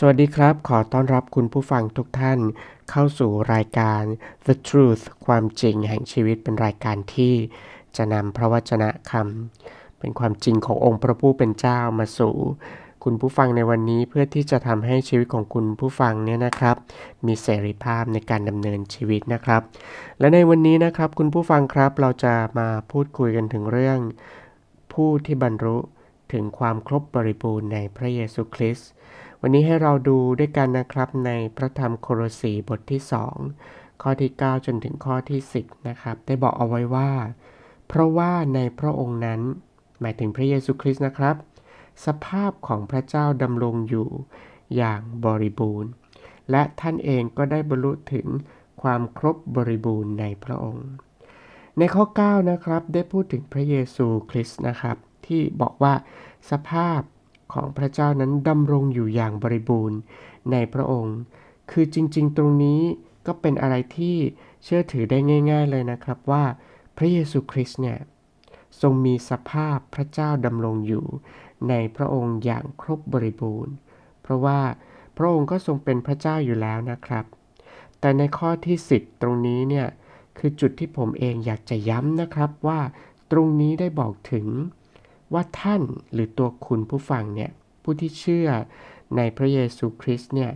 สวัสดีครับ ขอต้อนรับคุณผู้ฟังทุกท่านเข้าสู่รายการ The Truth ความจริงแห่งชีวิตเป็นรายการที่จะนำพระวจนะคำเป็นความจริงขององค์พระผู้เป็นเจ้ามาสู่ คุณผู้ฟังในวันนี้เพื่อที่จะทำให้ชีวิตของคุณผู้ฟังเนี่ยนะครับ มีเสรีภาพในการดำเนินชีวิตนะครับ และในวันนี้นะครับคุณผู้ฟังครับเราจะมาพูดคุยกันถึงเรื่อง ผู้ที่บรรลุถึงความครบบริบูรณ์ในพระเยซูคริสต์ วันนี้ให้เราดูด้วยกันนะครับในพระธรรมโครสีบทที่ 2 ข้อที่ 9 จนถึงข้อที่ 10 นะครับ ได้บอกเอาไว้ว่า เพราะว่าในพระองค์นั้น หมายถึงพระเยซูคริสต์นะครับ สภาพของพระเจ้าดำรงอยู่อย่างบริบูรณ์ และท่านเองก็ได้บรรลุถึงความครบบริบูรณ์ในพระองค์ ในข้อ 9 นะครับ ได้พูดถึงพระเยซูคริสต์นะครับ ที่บอกว่าสภาพ ของพระเจ้านั้นดำรงอยู่อย่างบริบูรณ์ในพระองค์ คือจริงๆ ตรงนี้ก็เป็นอะไรที่เชื่อถือได้ง่าย ๆเลยนะครับว่าพระเยซูคริสต์เนี่ยทรงมีสภาพพระเจ้าดำรงอยู่ในพระองค์อย่างครบบริบูรณ์ เพราะว่าพระองค์ก็ทรงเป็นพระเจ้าอยู่แล้วนะครับ แต่ในข้อที่ 10 ตรงนี้เนี่ยคือจุดที่ผมเองอยากจะย้ำนะครับว่าตรงนี้ได้บอกถึง ว่าท่านหรือตัวคุณผู้ฟังเนี่ยผู้ที่เชื่อในพระเยซูคริสต์เนี่ย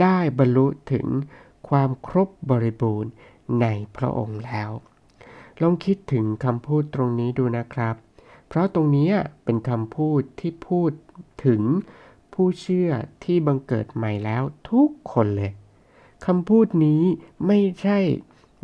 ได้บรรลุถึงความครบบริบูรณ์ในพระองค์แล้ว ลองคิดถึงคำพูดตรงนี้ดูนะครับ เพราะตรงนี้เป็นคำพูดที่พูดถึงผู้เชื่อที่บังเกิดใหม่แล้วทุกคนเลยคำพูดนี้ไม่ใช่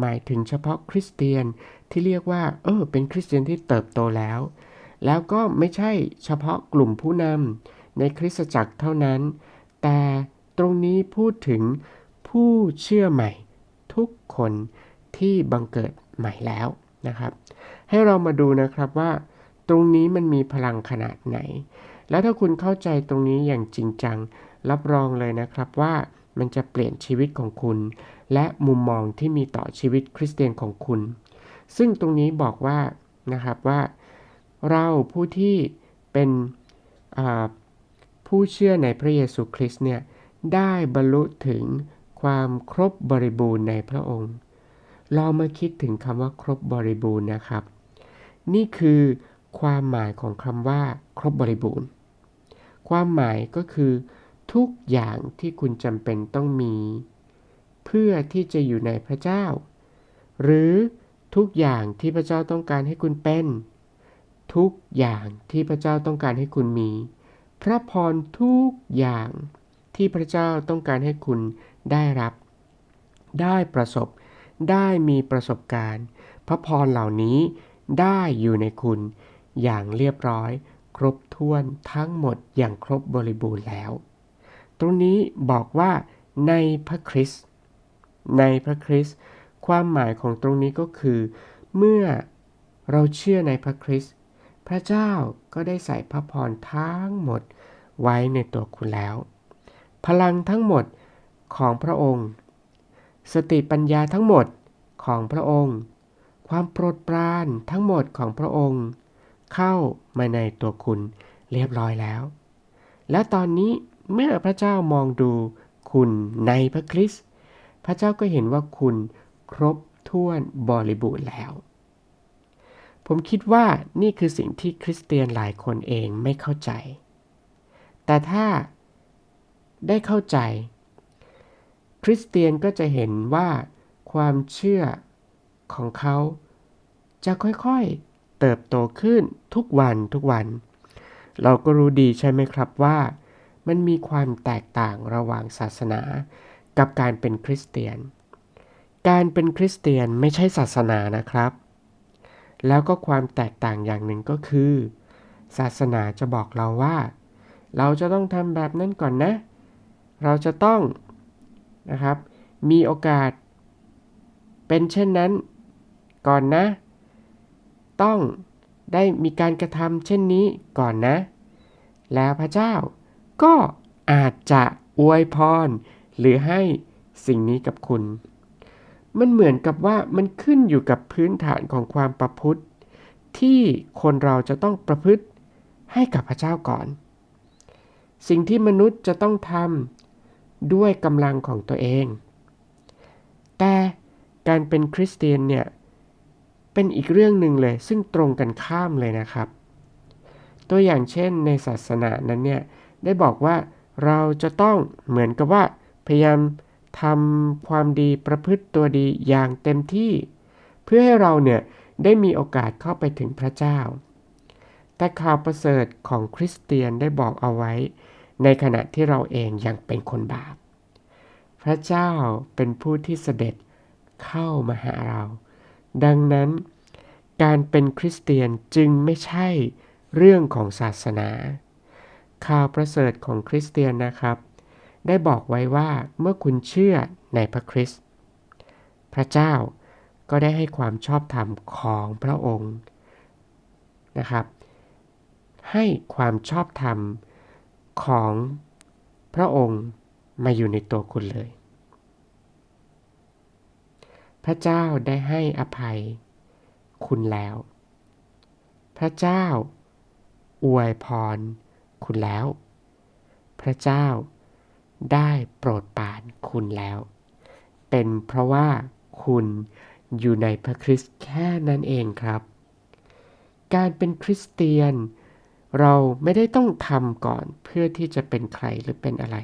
หมายถึงเฉพาะคริสเตียนที่เรียกว่า เออ เป็นคริสเตียนที่เติบโตแล้ว แล้วก็ไม่ใช่เฉพาะกลุ่มผู้นำในคริสตจักรเท่านั้น แต่ตรงนี้พูดถึงผู้เชื่อใหม่ทุกคนที่บังเกิดใหม่แล้วนะครับ ให้เรามาดูนะครับว่า ตรงนี้มันมีพลังขนาดไหน แล้วถ้าคุณเข้าใจตรงนี้อย่างจริงจัง รับรองเลยนะครับว่ามันจะเปลี่ยนชีวิตของคุณ และมุมมองที่มีต่อชีวิตคริสเตียนของคุณ ซึ่งตรงนี้บอกว่านะครับว่า เราผู้ที่เป็นผู้เชื่อในพระเยซูคริสต์เนี่ยได้บรรลุถึงความครบบริบูรณ์ในพระองค์ เรามาคิดถึงคำว่าครบบริบูรณ์นะครับ นี่คือความหมายของคำว่า ครบบริบูรณ์ ความหมายก็คือ ทุกอย่างที่คุณจำเป็นต้องมี เพื่อที่จะอยู่ในพระเจ้า หรือทุกอย่างที่พระเจ้าต้องการให้คุณเป็น ทุกอย่างที่พระเจ้าต้องการให้คุณมี พระพรทุกอย่างที่พระเจ้าต้องการให้คุณได้รับ ได้ประสบ ได้มีประสบการณ์ พระพรเหล่านี้ได้อยู่ในคุณ อย่างเรียบร้อย ครบถ้วนทั้งหมดอย่างครบบริบูรณ์แล้ว ตรงนี้บอกว่า ในพระคริสต์ในพระคริสต์ความหมายของตรงนี้ก็คือ เมื่อเราเชื่อในพระคริสต์ พระเจ้าก็ได้ใส่พระพรทั้งหมดไว้ในตัวคุณแล้ว พลังทั้งหมดของพระองค์ สติปัญญาทั้งหมดของพระองค์ ความโปรดปรานทั้งหมดของพระองค์ เข้ามาในตัวคุณเรียบร้อยแล้ว และตอนนี้เมื่อพระเจ้ามองดูคุณในพระคริสต์พระเจ้าก็เห็นว่าคุณครบถ้วนบริบูรณ์แล้ว ผมคิดว่านี่คือสิ่งที่คริสเตียนหลายคนเองไม่เข้าใจ แต่ถ้าได้เข้าใจ คริสเตียนก็จะเห็นว่าความเชื่อของเขาจะค่อยๆเติบโตขึ้นทุกวันทุกวัน เราก็รู้ดีใช่ไหมครับว่ามันมีความแตกต่างระหว่างศาสนากับการเป็นคริสเตียน การเป็นคริสเตียนไม่ใช่ศาสนานะครับ แล้วก็ความแตกต่างอย่างหนึ่งก็คือ ศาสนาจะบอกเราว่า เราจะต้องทำแบบนั้นก่อนนะ เราจะต้องนะครับ มีโอกาส เป็นเช่นนั้น ก่อนนะ ต้องได้มีการกระทำเช่นนี้ก่อนนะ แล้วพระเจ้าก็อาจจะอวยพรหรือให้สิ่งนี้กับคุณ มันเหมือนกับว่ามันขึ้นอยู่กับพื้นฐานของความประพฤติ ที่คนเราจะต้องประพฤติให้กับพระเจ้าก่อน สิ่งที่มนุษย์จะต้องทำด้วยกำลังของตัวเอง แต่การเป็นคริสเตียนเนี่ยเป็นอีกเรื่องหนึ่งเลยซึ่งตรงกันข้ามเลยนะครับ ตัวอย่างเช่นในศาสนานั้นเนี่ยได้บอกว่าเราจะต้องเหมือนกับว่าพยายาม ทำความดีประพฤติตัวดีอย่างเต็มที่ เพื่อให้เราเนี่ยได้มีโอกาสเข้าไปถึงพระเจ้า แต่ข่าวประเสริฐของคริสเตียนได้บอกเอาไว้ ในขณะที่เราเองยังเป็นคนบาป พระเจ้าเป็นผู้ที่เสด็จเข้ามาหาเรา ดังนั้น การเป็นคริสเตียนจึงไม่ใช่เรื่องของศาสนา ข่าวประเสริฐของคริสเตียนนะครับ ได้บอกไว้ว่าเมื่อคุณเชื่อในพระคริสต์พระเจ้าก็ได้ให้ความชอบธรรมของพระองค์นะครับ ให้ความชอบธรรมของพระองค์มาอยู่ในตัวคุณเลย พระเจ้าได้ให้อภัยคุณแล้ว พระเจ้าอวยพรคุณแล้ว พระเจ้า ได้โปรดปรานคุณแล้ว เป็นเพราะว่าคุณอยู่ในพระคริสต์แค่นั้นเองครับ การเป็นคริสเตียน เราไม่ได้ต้องทำก่อนเพื่อที่จะเป็นใครหรือเป็นอะไร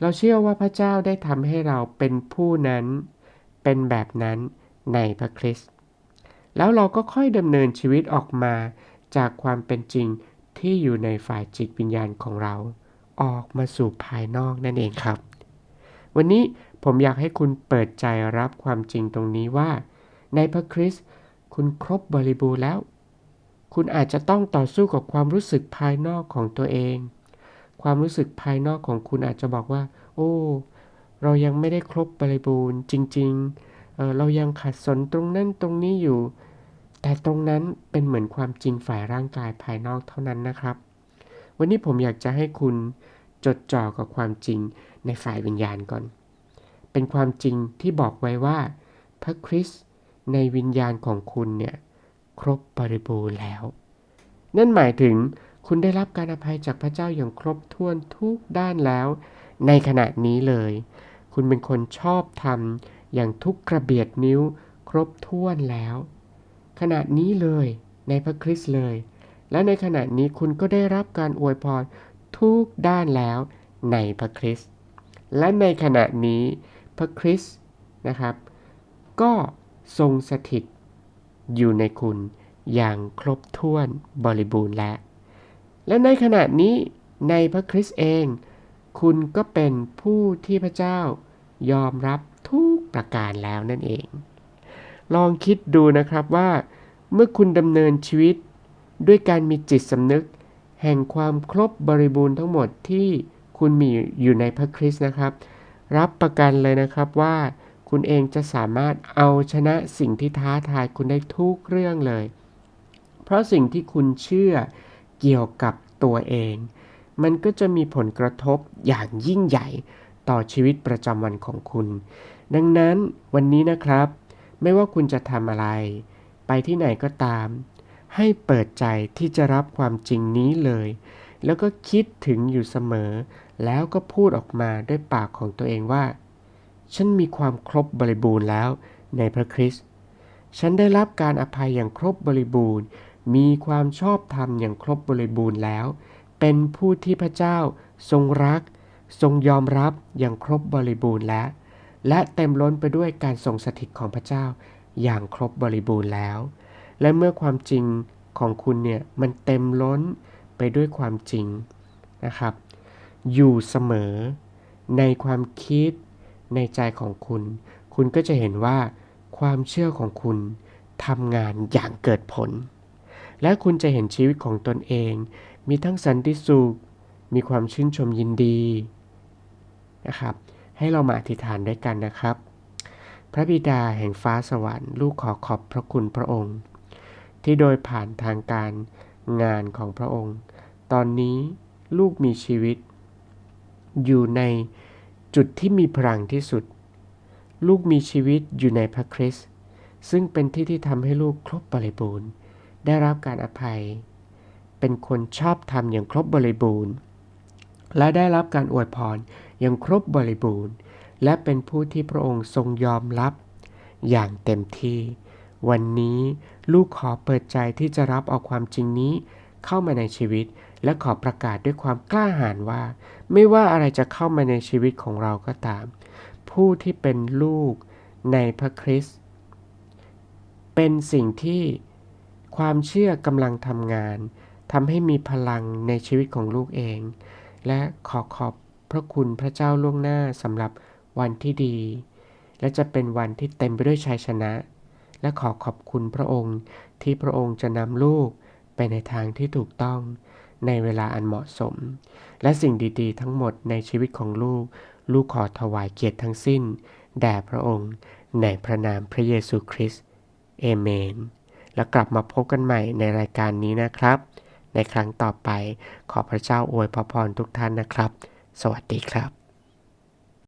เราเชื่อว่าพระเจ้าได้ทำให้เราเป็นผู้นั้น เป็นแบบนั้นในพระคริสต์แล้วเราก็ค่อยดำเนินชีวิตออกมาจากความเป็นจริงที่อยู่ในฝ่ายจิตวิญญาณของเรา ออกมาสู่ภายนอกนั่นเองครับ วันนี้ผมอยากให้คุณเปิดใจรับความจริงตรงนี้ว่า ในพระคริสต์คุณครบบริบูรณ์แล้ว คุณอาจจะต้องต่อสู้กับความรู้สึกภายนอกของตัวเอง ความรู้สึกภายนอกของคุณอาจจะบอกว่า โอ้ เรายังไม่ได้ครบบริบูรณ์จริง ๆเเรายังขัดสนตรงนั้นตรงนี้อยู่ แต่ตรงนั้นเป็นเหมือนความจริงฝ่ายร่างกายภายนอกเท่านั้นนะครับ วันนี้ผมอยากจะให้คุณจดจ่อกับความจริงในฝ่ายวิญญาณก่อน เป็นความจริงที่บอกไว้ว่า พระคริสต์ในวิญญาณของคุณเนี่ยครบบริบูรณ์แล้ว นั่นหมายถึงคุณได้รับการอภัยจากพระเจ้าอย่างครบถ้วนทุกด้านแล้ว ในขณะนี้เลย คุณเป็นคนชอบทำอย่างทุกกระเบียดนิ้วครบถ้วนแล้ว ขณะนี้เลยในพระคริสต์เลย และในขณะนี้คุณก็ได้รับการอวยพรทุกด้านแล้วในพระคริสต์และในขณะนี้พระคริสต์นะครับ ก็ทรงสถิตอยู่ในคุณอย่างครบถ้วนบริบูรณ์แล้วและในขณะนี้ในพระคริสต์เอง คุณก็เป็นผู้ที่พระเจ้ายอมรับทุกประการแล้วนั่นเอง ลองคิดดูนะครับว่า เมื่อคุณดำเนินชีวิต ด้วยการมีจิตสำนึก แห่งความครบบริบูรณ์ทั้งหมดที่คุณมีอยู่ในพระคริสต์นะครับ รับประกันเลยนะครับว่าคุณเองจะสามารถเอาชนะสิ่งที่ท้าทายคุณได้ทุกเรื่องเลย เพราะสิ่งที่คุณเชื่อเกี่ยวกับตัวเอง มันก็จะมีผลกระทบอย่างยิ่งใหญ่ต่อชีวิตประจำวันของคุณ ดังนั้นวันนี้นะครับ ไม่ว่าคุณจะทำอะไร ไปที่ไหนก็ตาม ให้เปิดใจที่จะรับความจริงนี้เลย แล้วก็คิดถึงอยู่เสมอ แล้วก็พูดออกมาด้วยปากของตัวเองว่า ฉันมีความครบบริบูรณ์แล้วในพระคริสต์ ฉันได้รับการอภัยอย่างครบบริบูรณ์ มีความชอบธรรมอย่างครบบริบูรณ์แล้ว เป็นผู้ที่พระเจ้าทรงรัก ทรงยอมรับอย่างครบบริบูรณ์แล้ว และเต็มล้นไปด้วยการทรงสถิตของพระเจ้าอย่างครบบริบูรณ์แล้ว และเมื่อความจริงของคุณเนี่ยมันเต็มล้นไปด้วยความจริงนะครับ อยู่เสมอในความคิดในใจของคุณ คุณก็จะเห็นว่าความเชื่อของคุณทำงานอย่างเกิดผล และคุณจะเห็นชีวิตของตนเอง มีทั้งสันติสุข มีความชื่นชมยินดีนะครับ ให้เรามาอธิษฐานด้วยกันนะครับ พระบิดาแห่งฟ้าสวรรค์ ลูกขอขอบพระคุณพระองค์ ที่โดยผ่านทางการงานของพระองค์ ตอนนี้ลูกมีชีวิต อยู่ในจุดที่มีพลังที่สุด ลูกมีชีวิตอยู่ในพระคริสต์ซึ่งเป็นที่ที่ทำให้ลูกครบบริบูรณ์ ได้รับการอภัย เป็นคนชอบทำอย่างครบบริบูรณ์ และได้รับการอวยพรอย่างครบบริบูรณ์ และเป็นผู้ที่พระองค์ทรงยอมรับอย่างเต็มที่ วันนี้ ลูกขอเปิดใจที่จะรับเอาความจริงนี้ เข้ามาในชีวิต และขอประกาศด้วยความกล้าหาญว่า ไม่ว่าอะไรจะเข้ามาในชีวิตของเราก็ตาม ผู้ที่เป็นลูกในพระคริสต์เป็นสิ่งที่ความเชื่อกำลังทำงานทำให้มีพลังในชีวิตของลูกเอง และขอขอบพระคุณพระเจ้าล่วงหน้าสำหรับวันที่ดี และจะเป็นวันที่เต็มไปด้วยชัยชนะ และขอขอบคุณพระองค์ที่พระองค์จะนำลูกไปในทางที่ถูกต้องในเวลาอันเหมาะสม และสิ่งดีๆ ทั้งหมดในชีวิตของลูก ลูกขอถวายเกียรติทั้งสิ้น แด่พระองค์ในพระนามพระเยซูคริสต์เอเมน แล้วกลับมาพบกันใหม่ในรายการนี้นะครับ ในครั้งต่อไปขอพระเจ้าอวยพรทุกท่านนะครับ สวัสดีครับ